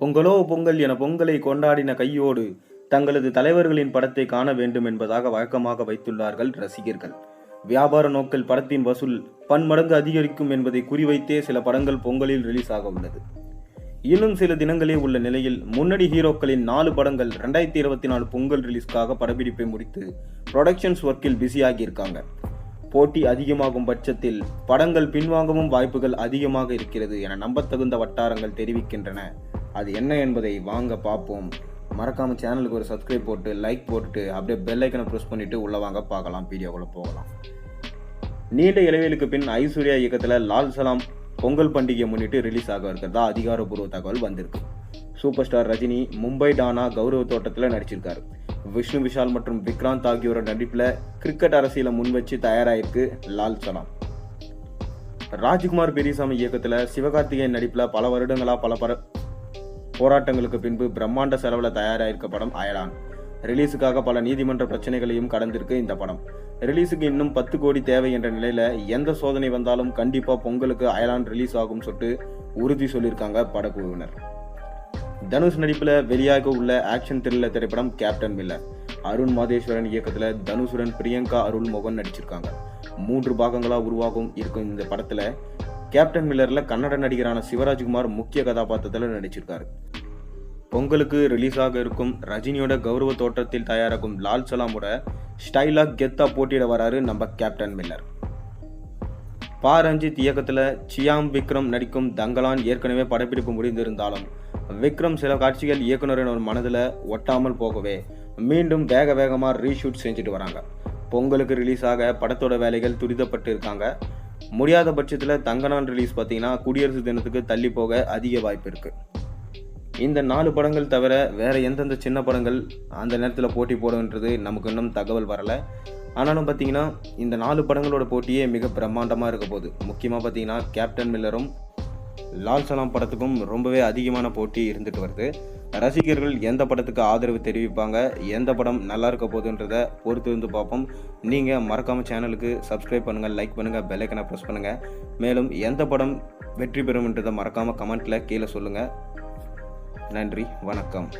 பொங்கலோ பொங்கல் என பொங்கலை கொண்டாடின கையோடு தங்களது தலைவர்களின் படத்தை காண வேண்டும் என்பதாக வழக்கமாக வைத்துள்ளார்கள் ரசிகர்கள். வியாபார நோக்கில் படத்தின் வசூல் பன்மடங்கு அதிகரிக்கும் என்பதை குறிவைத்தே சில படங்கள் பொங்கலில் ரிலீஸ் ஆக உள்ளது. இன்னும் சில தினங்களே உள்ள நிலையில் முன்னணி ஹீரோக்களின் நாலு படங்கள் ரெண்டாயிரத்தி இருபத்தி நாலு பொங்கல் ரிலீஸ்க்காக படப்பிடிப்பை முடித்து ப்ரொடக்ஷன்ஸ் ஒர்க்கில் பிஸியாகி இருக்காங்க போட்டி அதிகமாகும் பட்சத்தில் படங்கள் பின்வாங்கவும் வாய்ப்புகள் அதிகமாக இருக்கிறது என நம்பத்தகுந்த வட்டாரங்கள் தெரிவிக்கின்றன. அது என்ன என்பதை வாங்க பார்ப்போம். மறக்காமல் சேனலுக்கு ஒரு சப்ஸ்கிரைப் போட்டு லைக் போட்டுட்டு அப்படியே பெல் ஐக்கனை ப்ரெஸ் பண்ணிவிட்டு உள்ள வாங்க பார்க்கலாம் வீடியோவில் போகலாம். நீண்ட இடைவெளிக்கு பின் ஐஸ்வர்யா இயக்கத்தில் லால் சலாம் பொங்கல் பண்டிகையை முன்னிட்டு ரிலீஸ் ஆக இருக்கிறதா அதிகாரப்பூர்வ தகவல் வந்திருக்கு. சூப்பர் ஸ்டார் ரஜினி மும்பை டானா கௌரவ தோட்டத்தில் நடிச்சிருக்காரு. விஷ்ணு விஷால் மற்றும் விக்ராந்த் ஆகியோரோட நடிப்பில் கிரிக்கெட் அரசியலை முன் வச்சு லால் சலாம். ராஜ்குமார் பெரியசாமி இயக்கத்தில் சிவகார்த்திகேயன் நடிப்பில் பல வருடங்களாக பல பர போராட்டங்களுக்கு பின்பு பிரம்மாண்ட செலவில் தயாராகிருக்க படம் அயலான். ரிலீஸுக்காக பல நீதிமன்ற பிரச்சனைகளையும் கடந்திருக்கு இந்த படம். ரிலீஸுக்கு இன்னும் பத்து கோடி தேவை என்ற நிலையில் எந்த சோதனை வந்தாலும் கண்டிப்பாக பொங்கலுக்கு அயலான் ரிலீஸ் ஆகும் சொல்லிட்டு உறுதி சொல்லியிருக்காங்க படக்குழுவினர். தனுஷ் நடிப்பில் வெளியாக உள்ள ஆக்ஷன் த்ரில்லர் திரைப்படம் கேப்டன் மில்லர் அருண் மாதேஸ்வரன் இயக்கத்தில் தனுஷுடன் பிரியங்கா அருள் மோகன் நடிச்சிருக்காங்க. மூன்று பாகங்களாக உருவாகும் இருக்கும் இந்த படத்தில் கேப்டன் மில்லர்ல கன்னட நடிகரான சிவராஜ்குமார் முக்கிய கதாபாத்திரத்தில் நடிச்சிருக்காரு. பொங்கலுக்கு ரிலீஸ் ஆக இருக்கும் ரஜினியோட கௌரவ தோற்றத்தில் தயாராகும் லால் சலாமோட ஸ்டைலாக கெத்தா போட்டியிட வராரு நம்ம கேப்டன் மில்லர். பா ரஞ்சித் இயக்கத்தில் சியாம் விக்ரம் நடிக்கும் தங்கலான் ஏற்கனவே படப்பிடிப்பு முடிந்திருந்தாலும் விக்ரம் சில காட்சிகள் இயக்குனரின் மனதில் ஒட்டாமல் போகவே மீண்டும் வேக வேகமாக ரீஷூட் செஞ்சுட்டு வராங்க. பொங்கலுக்கு ரிலீஸ் ஆக படத்தோட வேலைகள் துரிதப்பட்டு இருக்காங்க. முடியாத பட்சத்தில் தங்கலான் ரிலீஸ் பார்த்தீங்கன்னா குடியரசு தினத்துக்கு தள்ளி போக அதிக வாய்ப்பு இருக்குது இந்த நாலு படங்கள் தவிர வேறு எந்தெந்த சின்ன படங்கள் அந்த நேரத்தில் போட்டி போடுன்றது நமக்கு இன்னும் தகவல் வரலை. ஆனாலும் பார்த்தீங்கன்னா இந்த நாலு படங்களோட போட்டியே மிக பிரம்மாண்டமாக இருக்க போகுது. முக்கியமாக பார்த்தீங்கன்னா கேப்டன் மில்லரும் லால் சலாம் படத்துக்கும் ரொம்பவே அதிகமான போட்டி இருந்துட்டு வருது. ரசிகர்கள் எந்த படத்துக்கு ஆதரவு தெரிவிப்பாங்க? எந்த படம் நல்லா இருக்க போகுதுன்றத பொறுத்து இருந்து பார்ப்போம். நீங்கள் மறக்காமல் சேனலுக்கு சப்ஸ்கிரைப் பண்ணுங்கள் லைக் பண்ணுங்கள் பெல்லைக்கனை ப்ரெஸ் பண்ணுங்கள் மேலும் எந்த படம் வெற்றி பெறும்ன்றதை மறக்காமல் கமெண்ட்டில் கீழே சொல்லுங்கள் நன்றி வணக்கம்.